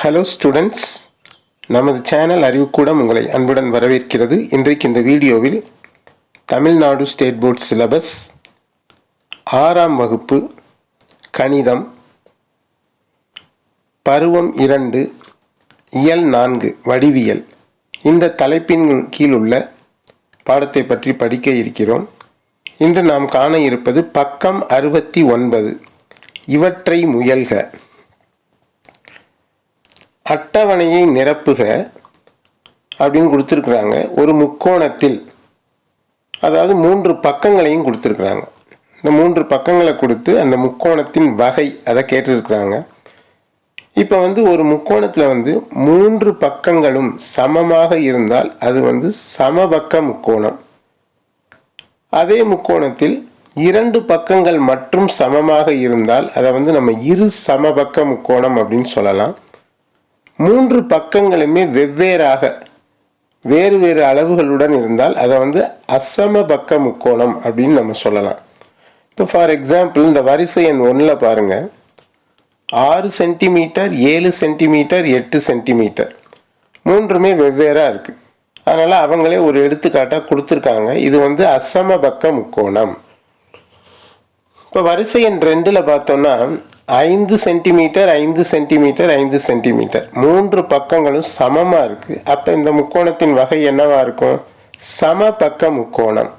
Hello students நமது channel Arivukoodam உங்களை அன்புடன் வரவேற்கிறது. இன்றைக்கு இந்த வீடியோவில் தமிழ்நாடு ஸ்டேட் போர்ட் சிலபஸ் ஆறாம் வகுப்பு கணிதம் பருவம் இரண்டு இயல் நான்கு வடிவியல். இந்த தலைப்பின் கீழ் உள்ள பாடத்தை பற்றி படிக்க இருக்கிறோம். இன்று நாம் காண இருப்பது பக்கம் அறுபத்தி ஒன்பது இவற்றை முயல்க. அட்டவணையை நிரப்புக அப்படின்னு கொடுத்துருக்குறாங்க. ஒரு முக்கோணத்தில் அதாவது மூன்று பக்கங்களையும் கொடுத்துருக்குறாங்க. இந்த மூன்று பக்கங்களை கொடுத்து அந்த முக்கோணத்தின் வகை அதை கேட்டிருக்கிறாங்க. இப்போ வந்து ஒரு முக்கோணத்தில் வந்து மூன்று பக்கங்களும் சமமாக இருந்தால் அது வந்து சமபக்க முக்கோணம். அதே முக்கோணத்தில் இரண்டு பக்கங்கள் மட்டும் சமமாக இருந்தால் அதை வந்து நம்ம இரு சமபக்க முக்கோணம் அப்படின்னு சொல்லலாம். மூன்று பக்கங்களுமே வெவ்வேறாக வேறு வேறு அளவுகளுடன் இருந்தால் அதை வந்து அசமபக்க முக்கோணம் அப்படின்னு நம்ம சொல்லலாம். இப்போ ஃபார் எக்ஸாம்பிள் இந்த வரிசை எண் ஒன்றில் பாருங்கள் ஆறு சென்டிமீட்டர் ஏழு சென்டிமீட்டர் எட்டு சென்டிமீட்டர். மூன்றுமே வெவ்வேறாக இருக்குது அதனால் அவங்களே ஒரு எடுத்துக்காட்டாக கொடுத்துருக்காங்க. இது வந்து அசமபக்க முக்கோணம். இப்போ வரிசை எண் ரெண்டில் பார்த்தோம்னா ஐந்து சென்டிமீட்டர் ஐந்து சென்டிமீட்டர் ஐந்து சென்டிமீட்டர். மூன்று பக்கங்களும் சமமாக இருக்குது அப்போ இந்த முக்கோணத்தின் வகை என்னவாக இருக்கும்? சம பக்க முக்கோணம்.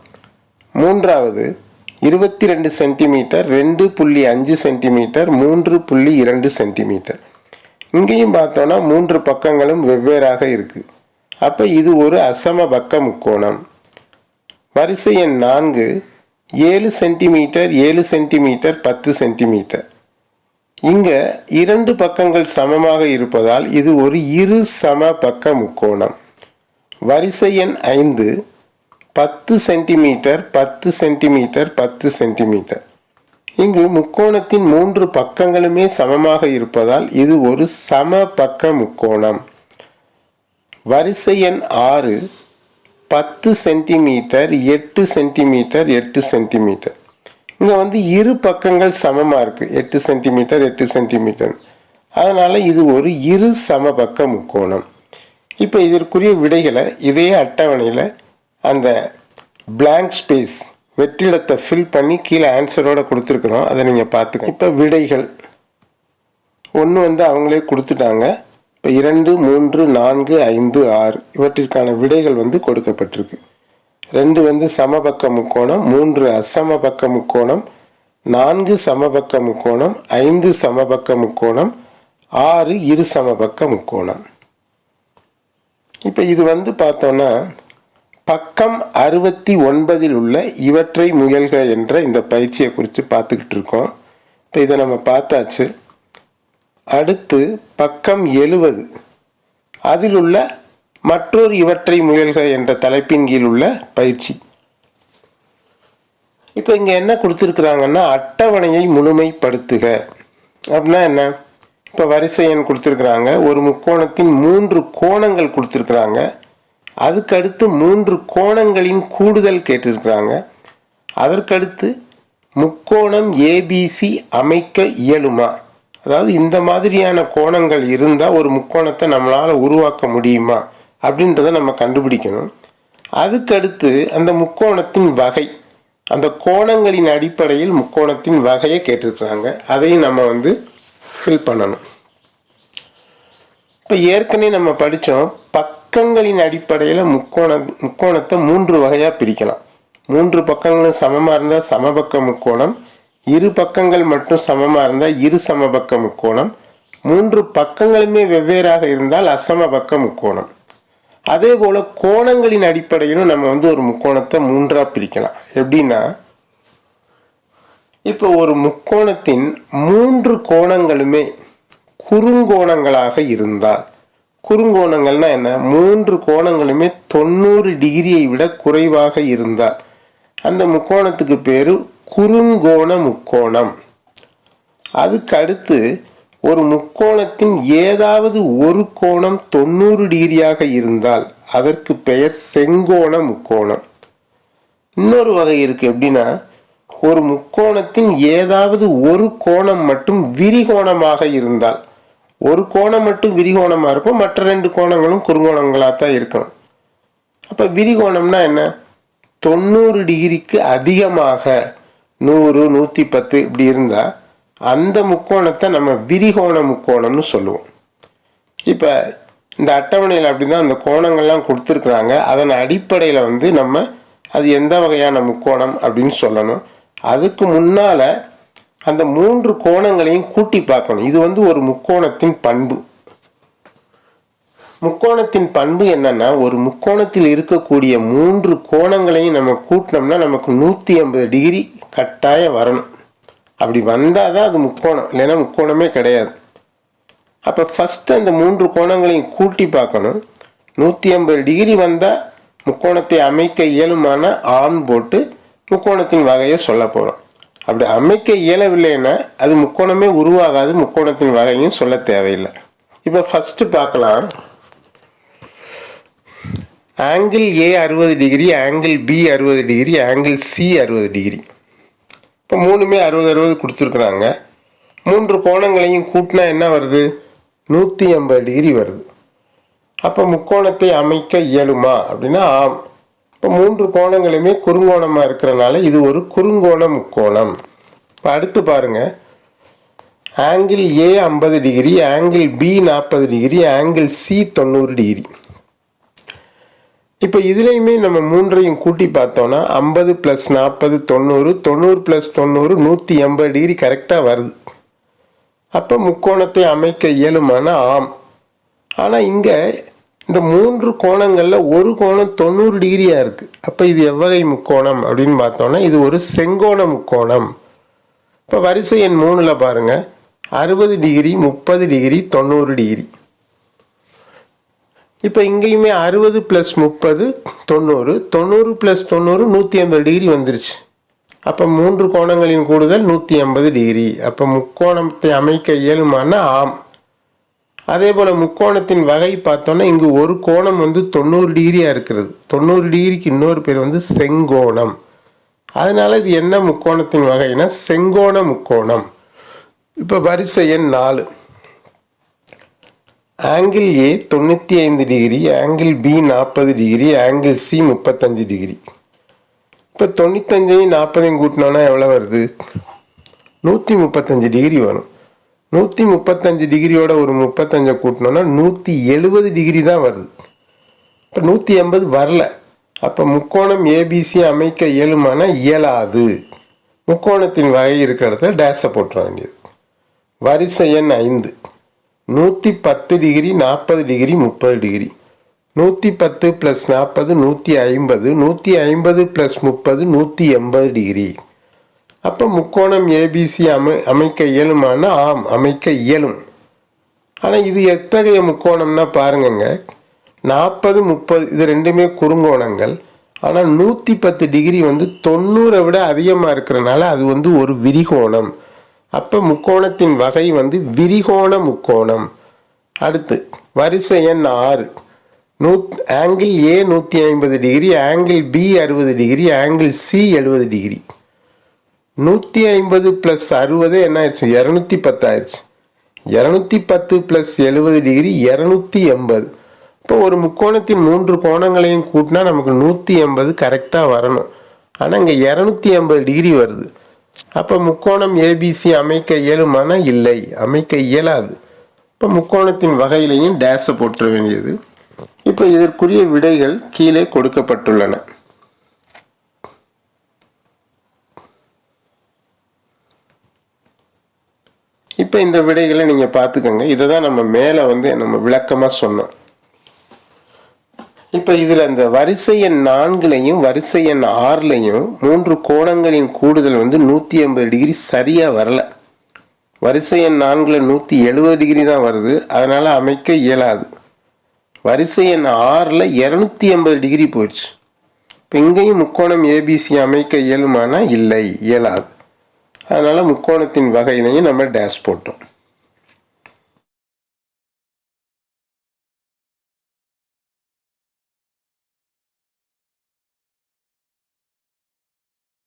மூன்றாவது இருபத்தி ரெண்டு சென்டிமீட்டர் ரெண்டு புள்ளி அஞ்சு சென்டிமீட்டர் மூன்று புள்ளி இரண்டு சென்டிமீட்டர். இங்கேயும் பார்த்தோன்னா மூன்று பக்கங்களும் வெவ்வேறாக இருக்குது அப்போ இது ஒரு அசம பக்க முக்கோணம். வரிசை எண் நான்கு ஏழு சென்டிமீட்டர் ஏழு சென்டிமீட்டர் பத்து சென்டிமீட்டர். இங்க இரண்டு பக்கங்கள் சமமாக இருப்பதால் இது ஒரு இரு சம பக்க முக்கோணம். வரிசை எண் ஐந்து பத்து சென்டிமீட்டர் பத்து சென்டிமீட்டர் பத்து சென்டிமீட்டர். இங்கு முக்கோணத்தின் மூன்று பக்கங்களுமே சமமாக இருப்பதால் இது ஒரு சம பக்க முக்கோணம். வரிசை எண் ஆறு பத்து சென்டிமீட்டர் எட்டு சென்டிமீட்டர் எட்டு சென்டிமீட்டர். இங்கே வந்து இரு பக்கங்கள் சமமாக இருக்குது எட்டு சென்டிமீட்டர் எட்டு சென்டிமீட்டர். அதனால் இது ஒரு இரு சமபக்க முக்கோணம். இப்போ இதற்குரிய விடைகளை இதே அட்டவணையில் அந்த பிளாங்க் ஸ்பேஸ் வெற்றிடத்தை ஃபில் பண்ணி கீழே ஆன்சரோடு கொடுத்துருக்குறோம். அதை நீங்கள் பார்த்துக்கோங்க. இப்போ விடைகள். ஒன்று வந்து அவங்களே கொடுத்துட்டாங்க. இப்போ இரண்டு மூன்று நான்கு ஐந்து ஆறு இவற்றிற்கான விடைகள் வந்து கொடுக்கப்பட்டிருக்கு. ரெண்டு வந்து சமபக்க முக்கோணம் மூன்று அசமபக்க முக்கோணம் நான்கு சமபக்க முக்கோணம் ஐந்து சமபக்க முக்கோணம் ஆறு இரு சமபக்க முக்கோணம். இப்போ இது வந்து பார்த்தோன்னா பக்கம் அறுபத்தி ஒன்பதில் உள்ள இவற்றை முயல்க என்ற இந்த பயிற்சியை குறித்து பார்த்துக்கிட்டு இருக்கோம். இப்போ இதை நம்ம பார்த்தாச்சு. அடுத்து பக்கம் எழுவது. அதில் உள்ள மற்றொரு இவற்றை முயல்க என்ற தலைப்பின் கீழ் உள்ள பயிற்சி. இப்போ இங்கே என்ன கொடுத்துருக்குறாங்கன்னா அட்டவணையை முழுமைப்படுத்துக. அப்படின்னா என்ன? இப்போ வரிசை எண் கொடுத்துருக்குறாங்க. ஒரு முக்கோணத்தின் மூன்று கோணங்கள் கொடுத்துருக்குறாங்க. அதுக்கடுத்து மூன்று கோணங்களின் கூடுதல் கேட்டிருக்கிறாங்க. அதற்கடுத்து முக்கோணம் ஏபிசி அமைக்க இயலுமா? அதாவது இந்த மாதிரியான கோணங்கள் இருந்தால் ஒரு முக்கோணத்தை நம்மளால் உருவாக்க முடியுமா? அப்படின்றத நம்ம கண்டுபிடிக்கணும். அதுக்கடுத்து அந்த முக்கோணத்தின் வகை அந்த கோணங்களின் அடிப்படையில் முக்கோணத்தின் வகையை கேட்டிருக்கிறாங்க. அதையும் நம்ம வந்து ஃபில் பண்ணணும். இப்போ ஏற்கனவே நம்ம படித்தோம் பக்கங்களின் அடிப்படையில் முக்கோண முக்கோணத்தை மூன்று வகையாக பிரிக்கலாம். மூன்று பக்கங்களும் சமமாக இருந்தால் சமபக்க முக்கோணம் இரு பக்கங்கள் மட்டும் சமமாக இருந்தால் இரு சமபக்க முக்கோணம். மூன்று பக்கங்களுமே வெவ்வேறாக இருந்தால் அசமபக்க முக்கோணம். அதே போல் கோணங்களின் அடிப்படையிலும் நம்ம வந்து ஒரு முக்கோணத்தை மூன்றாக பிரிக்கலாம். எப்படின்னா இப்போ ஒரு முக்கோணத்தின் மூன்று கோணங்களுமே குறுங்கோணங்களாக இருந்தால் குறுங்கோணங்கள்னா என்ன? மூன்று கோணங்களுமே தொண்ணூறு டிகிரியை விட குறைவாக இருந்தால் அந்த முக்கோணத்துக்கு பேர் குறுங்கோண முக்கோணம். அதுக்கு அடுத்து ஒரு முக்கோணத்தின் ஏதாவது ஒரு கோணம் தொண்ணூறு டிகிரியாக இருந்தால் அதற்கு பெயர் செங்கோண முக்கோணம். இன்னொரு வகை இருக்கு எப்படின்னா ஒரு முக்கோணத்தின் ஏதாவது ஒரு கோணம் மட்டும் விரிகோணமாக இருந்தால். ஒரு கோணம் மட்டும் விரிகோணமாக இருக்கும் மற்ற ரெண்டு கோணங்களும் குறுங்கோணங்களாக தான் இருக்கணும். அப்போ விரிகோணம்னா என்ன? தொண்ணூறு டிகிரிக்கு அதிகமாக நூறு நூற்றி பத்து இப்படி இருந்தால் அந்த முக்கோணத்தை நம்ம விரிகோண முக்கோணம்னு சொல்லுவோம். இப்போ இந்த அட்டவணையில் அப்படி தான் அந்த கோணங்கள்லாம் கொடுத்துருக்குறாங்க. அதன் அடிப்படையில் வந்து நம்ம அது எந்த வகையான முக்கோணம் அப்படின்னு சொல்லணும். அதுக்கு முன்னால் அந்த மூன்று கோணங்களையும் கூட்டி பார்க்கணும். இது வந்து ஒரு முக்கோணத்தின் பண்பு. முக்கோணத்தின் பண்பு என்னன்னா ஒரு முக்கோணத்தில் இருக்கக்கூடிய மூன்று கோணங்களையும் நம்ம கூட்டினோம்னா நமக்கு நூற்றி ஐம்பது டிகிரி கட்டாயம் வரணும். அப்படி வந்தால் தான் அது முக்கோணம். இல்லைன்னா முக்கோணமே கிடையாது. அப்போ ஃபஸ்ட்டு அந்த மூன்று கோணங்களையும் கூட்டி பார்க்கணும். நூற்றி ஐம்பது டிகிரி வந்தால் முக்கோணத்தை அமைக்க இயலுமான ஆண் போட்டு முக்கோணத்தின் வகையை சொல்ல போகிறோம் அப்படி அமைக்க இயலவில்லைன்னா அது முக்கோணமே உருவாகாது முக்கோணத்தின் வகையும் சொல்ல தேவையில்லை. இப்போ ஃபஸ்ட்டு பார்க்கலாம். ஆங்கிள் ஏ அறுபது டிகிரி ஆங்கிள் பி அறுபது டிகிரி ஆங்கிள் சி அறுபது டிகிரி இப்போ மூணுமே அறுபது அறுபது கொடுத்துருக்குறாங்க. மூன்று கோணங்களையும் கூட்டினா என்ன வருது? நூற்றி ஐம்பது டிகிரி வருது. அப்போ முக்கோணத்தை அமைக்க இயலுமா? அப்படின்னா ஆம். இப்போ மூன்று கோணங்களுமே குறுங்கோணமாக இருக்கிறனால இது ஒரு குறுங்கோண முக்கோணம். இப்போ அடுத்து பாருங்கள் ஆங்கிள் ஏ ஐம்பது டிகிரி ஆங்கிள் பி நாற்பது டிகிரி ஆங்கிள் சி தொண்ணூறு டிகிரி இப்போ இதுலேயுமே நம்ம மூன்றையும் கூட்டி பார்த்தோன்னா ஐம்பது ப்ளஸ் நாற்பது தொண்ணூறு தொண்ணூறு ப்ளஸ் தொண்ணூறு நூற்றி எண்பது டிகிரி கரெக்டாக வருது. அப்போ முக்கோணத்தை அமைக்க இயலுமான ஆம். ஆனால் இங்கே இந்த மூன்று கோணங்களில் ஒரு கோணம் தொண்ணூறு டிகிரியாக இருக்குது அப்போ இது எவ்வகை முக்கோணம் அப்படின்னு பார்த்தோன்னா இது ஒரு செங்கோண முக்கோணம். இப்போ வரிசை எண் மூணில் பாருங்கள் அறுபது டிகிரி முப்பது டிகிரி தொண்ணூறு டிகிரி இப்போ இங்கேயுமே அறுபது ப்ளஸ் முப்பது தொண்ணூறு. தொண்ணூறு ப்ளஸ் தொண்ணூறு நூற்றி ஐம்பது டிகிரி வந்துருச்சு. அப்போ மூன்று கோணங்களின் கூடுதல் நூற்றி ஐம்பது டிகிரி அப்போ முக்கோணத்தை அமைக்க இயலுமான? ஆம். அதே போல் முக்கோணத்தின் வகை பார்த்தோன்னா இங்கு ஒரு கோணம் வந்து தொண்ணூறு டிகிரியாக இருக்கிறது. தொண்ணூறு டிகிரிக்கு இன்னொரு பேர் வந்து செங்கோணம். அதனால் இது என்ன முக்கோணத்தின் வகைனா? செங்கோண முக்கோணம். இப்போ வரிசை எண் நாலு. ஆங்கிள் ஏ தொண்ணூற்றி ஐந்து டிகிரி ஆங்கிள் பி நாற்பது டிகிரி ஆங்கிள் சி முப்பத்தஞ்சு டிகிரி இப்போ தொண்ணூத்தஞ்சையும் நாற்பதையும் கூட்டினோன்னா எவ்வளோ வருது? நூற்றி முப்பத்தஞ்சு டிகிரி வரும். நூற்றி முப்பத்தஞ்சு டிகிரியோட ஒரு முப்பத்தஞ்சை கூட்டினோன்னா நூற்றி எழுபது டிகிரி தான் வருது. இப்போ நூற்றி எண்பது வரல. அப்போ முக்கோணம் ஏபிசி அமைக்க இயலுமான இயலாது. முக்கோணத்தின் வகை இருக்கிற இடத்துல டேஸை போட்டுற வேண்டியது. வரிசை எண் ஐந்து. நூற்றி பத்து டிகிரி நாற்பது டிகிரி முப்பது டிகிரி. நூற்றி பத்து ப்ளஸ் நாற்பது நூற்றி ஐம்பது. நூற்றி ஐம்பது ப்ளஸ் முப்பது நூற்றி எண்பது டிகிரி. அப்போ முக்கோணம் ஏபிசி அமை அமைக்க இயலுமானா? ஆம் அமைக்க இயலும். ஆனால் இது எத்தகைய முக்கோணம்னா பாருங்கங்க. நாற்பது முப்பது இது ரெண்டுமே குறுங்கோணங்கள். ஆனால் நூற்றி பத்து டிகிரி வந்து தொண்ணூறை விட அதிகமாக இருக்கிறனால அது வந்து ஒரு விரிகோணம். அப்போ முக்கோணத்தின் வகை வந்து விரிகோண முக்கோணம். அடுத்து வரிசை எண் ஆறு. நூ ஆங்கிள் ஏ நூற்றி ஐம்பது டிகிரி ஆங்கிள் பி அறுபது டிகிரி ஆங்கிள் சி எழுபது டிகிரி. நூற்றி ஐம்பது ப்ளஸ் அறுபது என்ன ஆயிடுச்சு இரநூத்தி பத்தாயிடுச்சு இரநூத்தி பத்து ப்ளஸ் எழுபது டிகிரி இரநூத்தி எண்பது. இப்போ ஒரு முக்கோணத்தின் மூன்று கோணங்களையும் கூட்டினா நமக்கு நூற்றி எண்பது கரெக்டாக வரணும். ஆனால் இங்கே இரநூத்தி எண்பது டிகிரி வருது. அப்போ முக்கோணம் ஏபிசி அமைக்க இயலுமானா இல்லை. அமைக்க இயலாது. இப்போ முக்கோணத்தின் வகையிலையும் டேஸை போட்டுற வேண்டியது. இப்போ இதற்குரிய விடைகள் கீழே கொடுக்கப்பட்டுள்ளன. இப்போ இந்த விடைகளை நீங்கள் பார்த்துக்கோங்க. இதை தான் நம்ம மேலே வந்து நம்ம விளக்கமாக சொன்னோம். இப்போ இதில் அந்த வரிசை எண் நான்குலையும் வரிசை எண் ஆறுலையும் மூன்று கோணங்களின் கூடுதல் வந்து நூற்றி எண்பது டிகிரி சரியாக வரலை. வரிசை எண் நான்கில் நூற்றி எழுபது டிகிரி தான் வருது. அதனால் அமைக்க இயலாது. வரிசை எண் ஆறில் இரநூத்தி எண்பது டிகிரி போச்சு இப்போ இங்கேயும் முக்கோணம் ஏபிசி அமைக்க இயலுமானா? இல்லை இயலாது. அதனால் முக்கோணத்தின் வகையிலையும் நம்ம டேஷ் போட்டோம்.